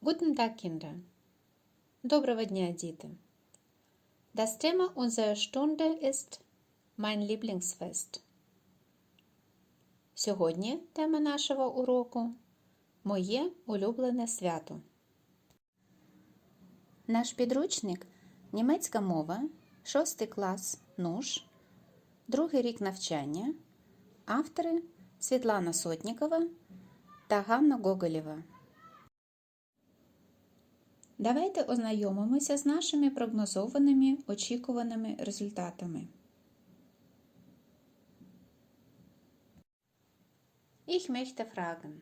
Guten Tag, Kinder. Доброго дня, діти. Das Thema unserer Stunde ist Mein Lieblingsfest. Сьогодні тема нашого уроку Моє улюблене свято. Наш підручник Німецька мова, 6 клас НУШ, другий рік навчання, автори Світлана Сотнікова та Ганна Гоголєва. Давайте ознайомимося з нашими прогнозованими очікуваними результатами. Ich möchte fragen,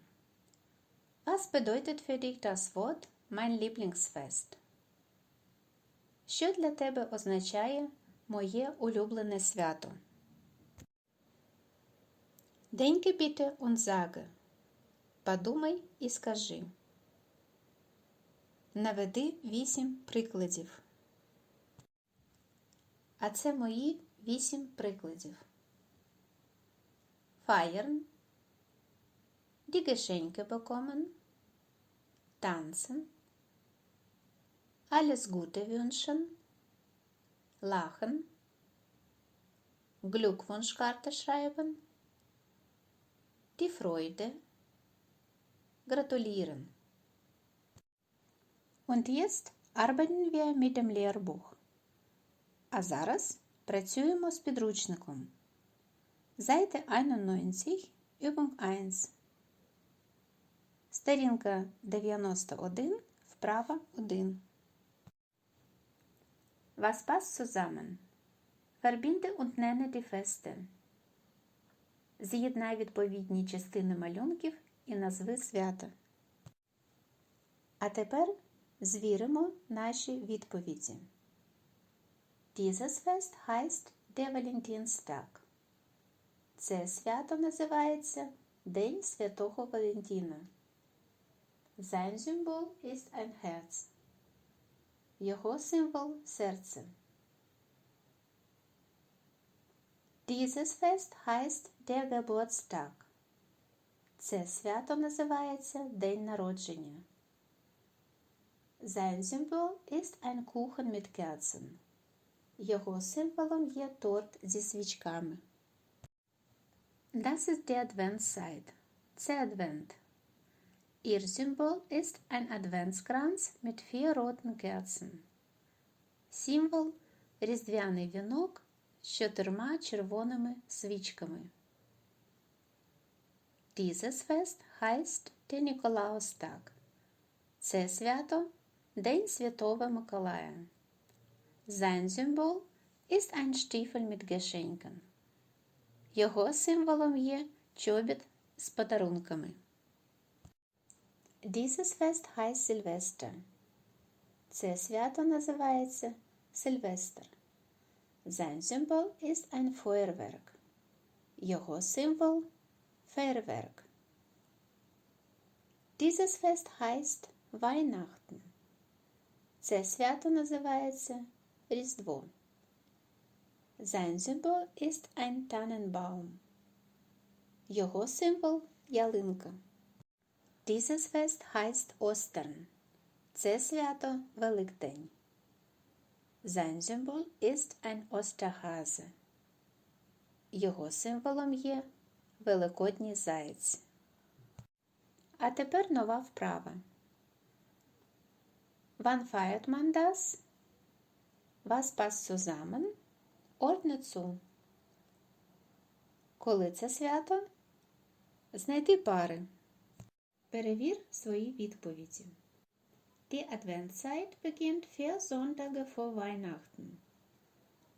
was bedeutet für dich das Wort mein Lieblingsfest? Що для тебе означає моє улюблене свято? Denke bitte und sage. Подумай і скажи. Наведи вісім прикладів. А це мої вісім прикладів. Feiern, die Geschenke bekommen, tanzen, alles Gute wünschen, lachen, Glückwunschkarte schreiben, die Freude, gratulieren. Und jetzt arbeiten wir mit dem Lehrbuch. А зараз працюємо з підручником. Seite 91, Übung 1. Сторінка 91, вправа 1. Was passt zusammen? Verbinde und nenne die Feste. З'єднай відповідні частини малюнків і назви свята. А тепер звіримо наші відповіді. Dieses Fest heißt der Valentinstag. Це свято називається День Святого Валентина. Sein Symbol ist ein Herz. Його символ серце. Dieses Fest heißt der Geburtstag. Це свято називається День народження. Sein Symbol ist ein Kuchen mit Kerzen. Його символом є торт зі свічками. Das ist die Adventszeit. Це Адвент. Ihr Symbol ist ein Adventskranz mit vier roten Kerzen. Символ – різдвяний вінок з чотирма червоними свічками. Dieses Fest heißt der Nikolaustag. Це свято – День Святого Миколая. Sein Symbol ist ein Stiefel mit Geschenken. Його символом є чобіт з подарунками. Dieses Fest heißt Silvester. Це свято називається Сильвестр. Sein Symbol ist ein Feuerwerk. Його символ Feuerwerk. Dieses Fest heißt Weihnachten. Це свято називається Різдво. Sein Symbol ist ein Tannenbaum. Його символ ялинка. Dieses Fest heißt Ostern. Це свято Великдень. Sein Symbol ist ein Osterhase. Його символом є Великодній заєць. А тепер нова вправа. Wann feiert man das? Was passt zusammen? Ordne zu. Коли це свято? Знайди пари. Перевір свої відповіді. Die Adventszeit beginnt vier Sonntage vor Weihnachten.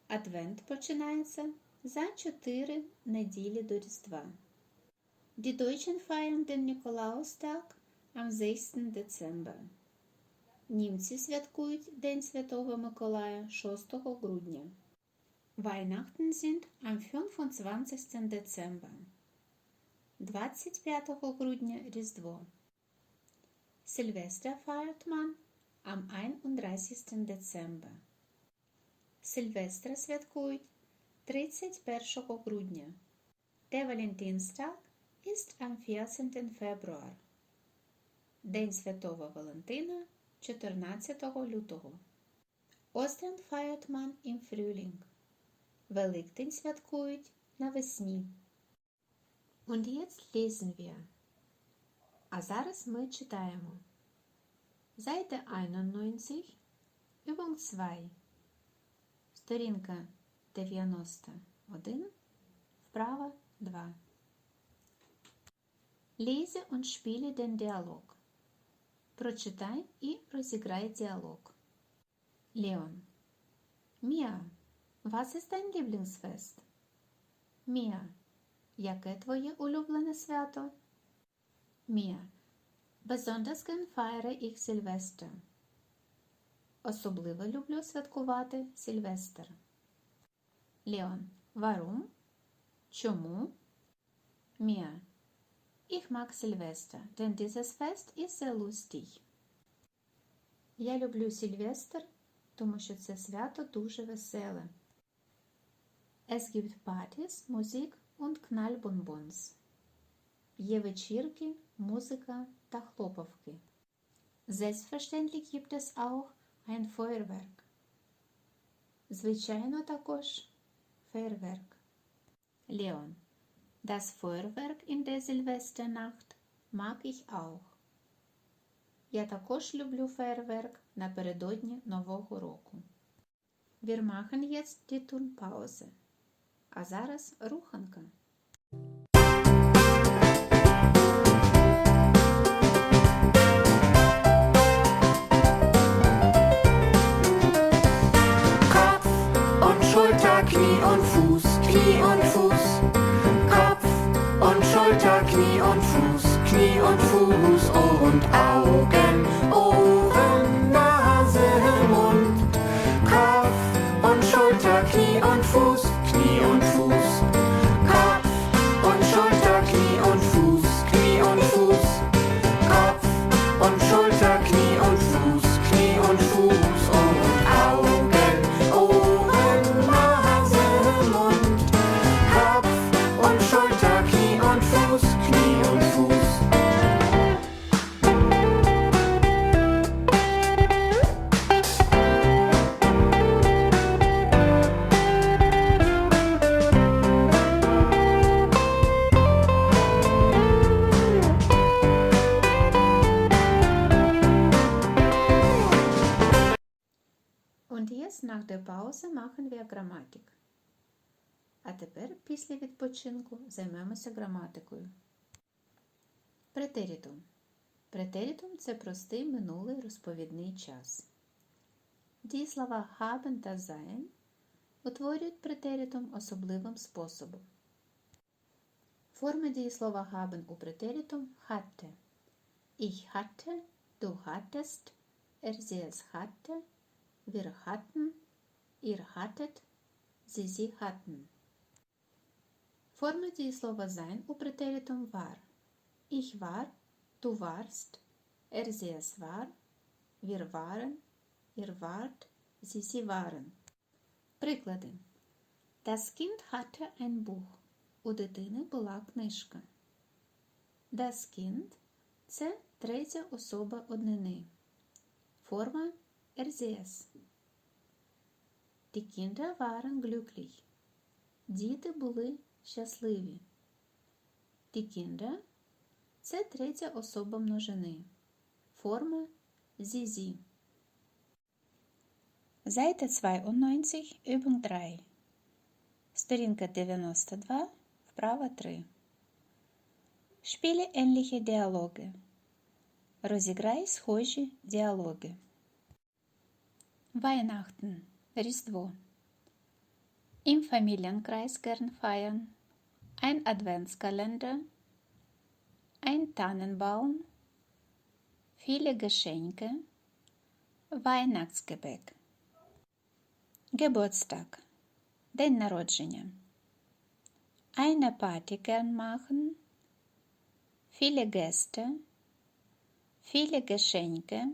Адвент починається за чотири неділі до Різдва. Die Deutschen feiern den Nikolaustag am 6. Dezember. Німці святкують День Святого Миколая 6 грудня. Weihnachten sind am 25. Dezember. 25 грудня Різдво. Silvester feiert man am 31. Dezember. Сильвестра святкують 31 грудня. Der Valentinstag ist am 14. Februar. День Святого Валентина 14 лютого. Feiert man im Frühling. Великдень святкують навесні. Und jetzt lesen wir. А зараз ми читаємо. Seite 91, Übung 2. Сторінка 91, вправа 2. Lese und spiele den Dialog. Прочитай і розіграй діалог. Leon. Mia, was ist dein Lieblingsfest? Mia, яке твоє улюблене свято? Mia, besonders gern feiere ich Silvester. Особливо люблю святкувати Сильвестр. Leon, warum? Чому? Mia, Ich mag Silvester, denn dieses Fest ist sehr lustig. Я люблю Сильвестр, тому що це свято дуже веселе. Es gibt Partys, Musik und Knallbonbons. Є вечірки, музика та хлопавки. Selbstverständlich gibt es auch ein Feuerwerk. Звичайно, також фейерверк. Leon. Das Feuerwerk in der Silvesternacht mag ich auch. Я також люблю фейерверк напередодні Нового року. Wir machen jetzt die Turnpause. А зараз руханка. Jetzt nach der Pause machen wir Grammatik. А тепер, після відпочинку, займемося граматикою. Претерітум. Претерітум це простий минулий розповідний час. Дієслова haben та sein утворюють претерітум особливим способом. Форма дієслова haben у претерітум hatte. Ich hatte, du hattest, er sie es hatte, wir hatten, ihr hattet, sie sie hatten. Форма дієслова sein у претерітум war. Ich war, du warst, er sie es war, wir waren, ihr wart, sie sie waren. Приклади. Das Kind hatte ein Buch. У дитини була книжка. Das Kind – це третя особа однини. Форма RCS. Die Kinder waren glücklich. Діти були щасливі. Die Kinder – це третя особа множини. Форма sie. Seite 92, Übung 3. Сторінка 92, вправа 3. Spiele ähnliche Dialoge. Розіграй схожі діалоги. Weihnachten, Різдво. Im Familienkreis gern feiern. Ein Adventskalender. Ein Tannenbaum. Viele Geschenke. Weihnachtsgebäck. Geburtstag. День народження. Eine Party gern machen. Viele Gäste. Viele Geschenke.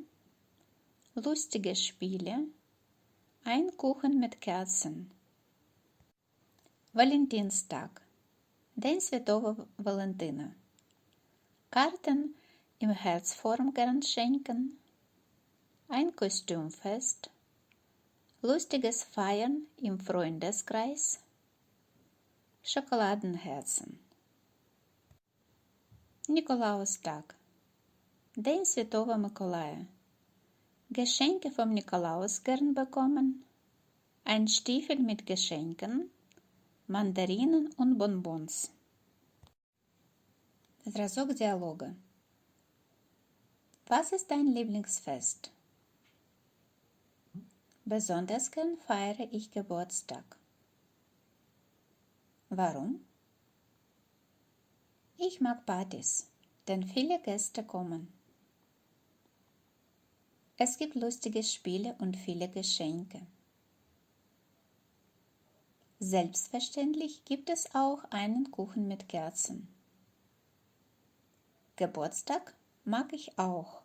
Lustige Spiele. Ein Kuchen mit Kerzen. Valentinstag. День Святого Валентина. Karten im Herzform gern schenken, ein Kostümfest, lustiges Feiern im Freundeskreis, Schokoladenherzen. Nikolaustag. День Святого Миколая. Geschenke vom Nikolaus gern bekommen. Ein Stiefel mit Geschenken, Mandarinen und Bonbons. Zrazok Dialoge. Was ist dein Lieblingsfest? Besonders gern feiere ich Geburtstag. Warum? Ich mag Partys, denn viele Gäste kommen. Es gibt lustige Spiele und viele Geschenke. Selbstverständlich gibt es auch einen Kuchen mit Kerzen. Geburtstag mag ich auch.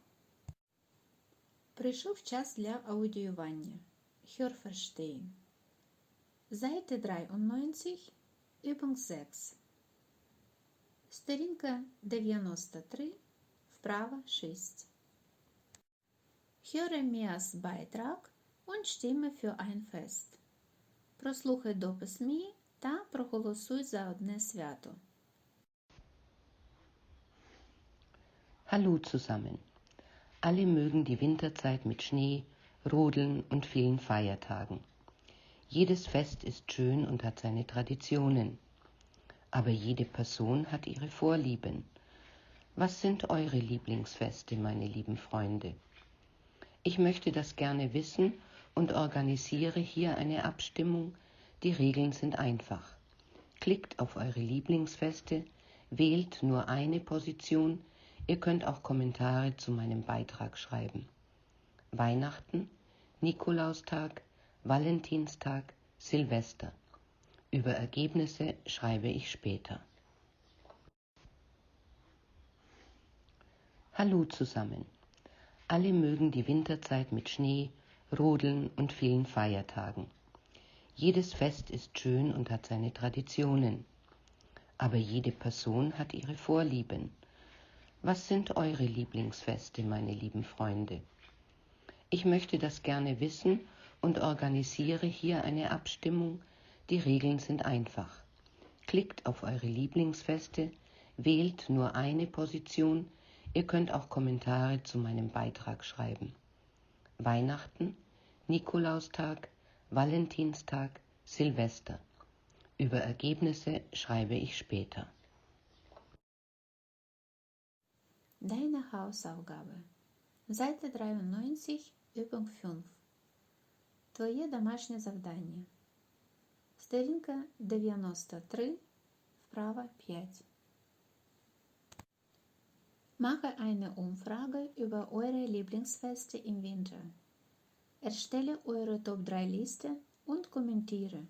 Прийшов час для аудіювання. Hörverstehen. Seite 93, Übung 6. Сторінка 93, вправа 6. Höre Mias Beitrag und stimme für ein Fest. Прослухай допис Мії та проголосуй за одне свято. Hallo zusammen. Alle mögen die Winterzeit mit Schnee, Rodeln und vielen Feiertagen. Jedes Fest ist schön und hat seine Traditionen. Aber jede Person hat ihre Vorlieben. Was sind eure Lieblingsfeste, meine lieben Freunde? Ich möchte das gerne wissen und organisiere hier eine Abstimmung. Die Regeln sind einfach. Klickt auf eure Lieblingsfeste, wählt nur eine Position, ihr könnt auch Kommentare zu meinem Beitrag schreiben. Weihnachten, Nikolaustag, Valentinstag, Silvester. Über Ergebnisse schreibe ich später. Hallo zusammen. Alle mögen die Winterzeit mit Schnee, Rodeln und vielen Feiertagen. Jedes Fest ist schön und hat seine Traditionen. Aber jede Person hat ihre Vorlieben. Was sind eure Lieblingsfeste, meine lieben Freunde? Ich möchte das gerne wissen und organisiere hier eine Abstimmung. Die Regeln sind einfach. Klickt auf eure Lieblingsfeste, wählt nur eine Position, ihr könnt auch Kommentare zu meinem Beitrag schreiben. Weihnachten, Nikolaustag, Valentinstag, Silvester. Über Ergebnisse schreibe ich später. Deine Hausaufgabe. Seite 93, Übung 5. Твоє домашнє завдання. Сторінка 93, вправа 5. Mache eine Umfrage über eure Lieblingsfeste im Winter. Erstelle eure Top-3-Liste und kommentiere.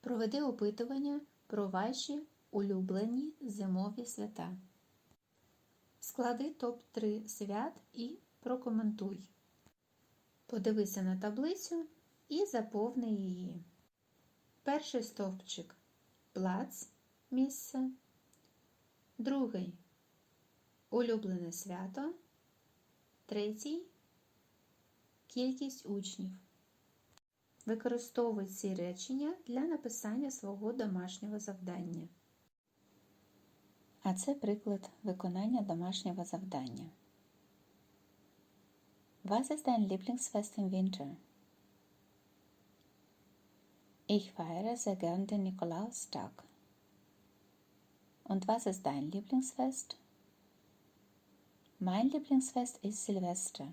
Проведи опитування про ваші улюблені зимові свята. Склади топ-3 свят і прокоментуй. Подивися на таблицю і заповни її. Перший стовпчик плац місце. Другий улюблене свято. Третій кількість учнів. Використовуй ці речення для написання свого домашнього завдання. А це приклад виконання домашнього завдання. Was ist dein Lieblingsfest im Winter? Ich feiere sehr gern den Nikolaustag. Und was ist dein Lieblingsfest? Mein Lieblingsfest ist Silvester.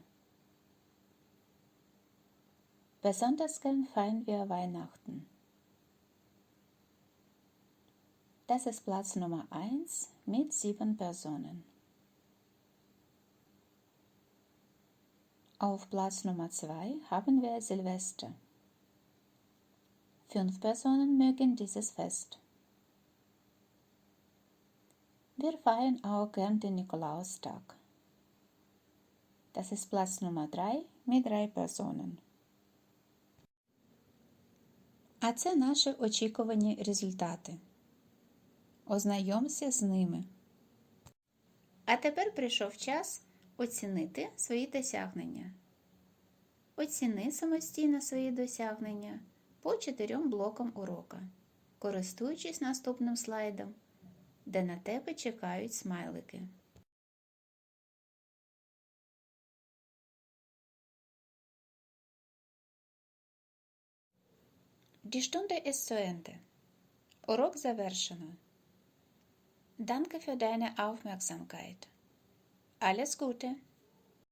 Besonders gern feiern wir Weihnachten. Das ist Platz Nummer 1 mit sieben Personen. Auf Platz Nummer 2 haben wir Silvester. Fünf Personen mögen dieses Fest. Wir feiern auch gern den Nikolaustag. Das ist Platz Nummer 3 mit drei Personen. А це наші очікувані результати. Ознайомся з ними. А тепер прийшов час оцінити свої досягнення. Оціни самостійно свої досягнення по чотирьом блокам урока, користуючись наступним слайдом, де на тебе чекають смайлики. Zu Ende. Урок завершено. Danke für deine Aufmerksamkeit. Alles Gute!